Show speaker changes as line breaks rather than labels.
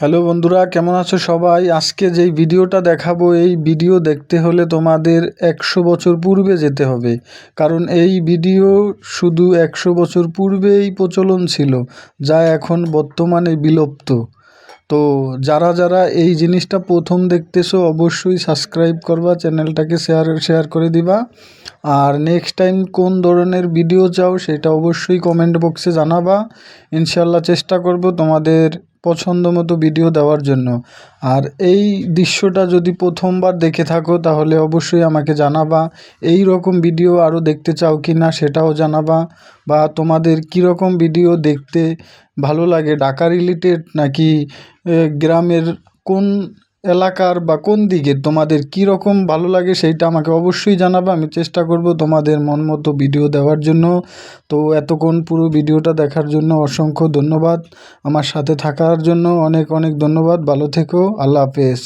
Hello বন্ধুরা, কেমন আছো সবাই? আজকে যেই ভিডিওটা দেখাবো, এই ভিডিও দেখতে হলে তোমাদের একশো বছর পূর্বে যেতে হবে। কারণ এই ভিডিও শুধু একশো বছর পূর্বেই প্রচলন ছিল, যা এখন বর্তমানে বিলুপ্ত। তো যারা যারা এই জিনিসটা প্রথম দেখতেছো, অবশ্যই সাবস্ক্রাইব করবা, চ্যানেলটাকে শেয়ার শেয়ার করে দিবা। আর নেক্সট টাইম কোন ধরনের ভিডিও চাও, সেটা অবশ্যই কমেন্ট বক্সে জানাবা। ইনশাল্লাহ চেষ্টা করব তোমাদের পছন্দ মতো ভিডিও দেওয়ার জন্য। আর এই দৃশ্যটা যদি প্রথমবার দেখে থাকো, তাহলে অবশ্যই আমাকে জানাবা, এই রকম ভিডিও আরও দেখতে চাও কি না সেটাও জানাবা, বা তোমাদের কীরকম ভিডিও দেখতে ভালো লাগে, ঢাকা রিলেটেড নাকি গ্রামের কোন এলাকার বা কোন দিকের তোমাদের কী রকম ভালো লাগে সেইটা আমাকে অবশ্যই জানাবে। আমি চেষ্টা করব তোমাদের মন মতো ভিডিও দেওয়ার জন্য। তো এতক্ষণ পুরো ভিডিওটা দেখার জন্য অসংখ্য ধন্যবাদ। আমার সাথে থাকার জন্য অনেক অনেক ধন্যবাদ। ভালো থেকো। আল্লাহ হাফেজ।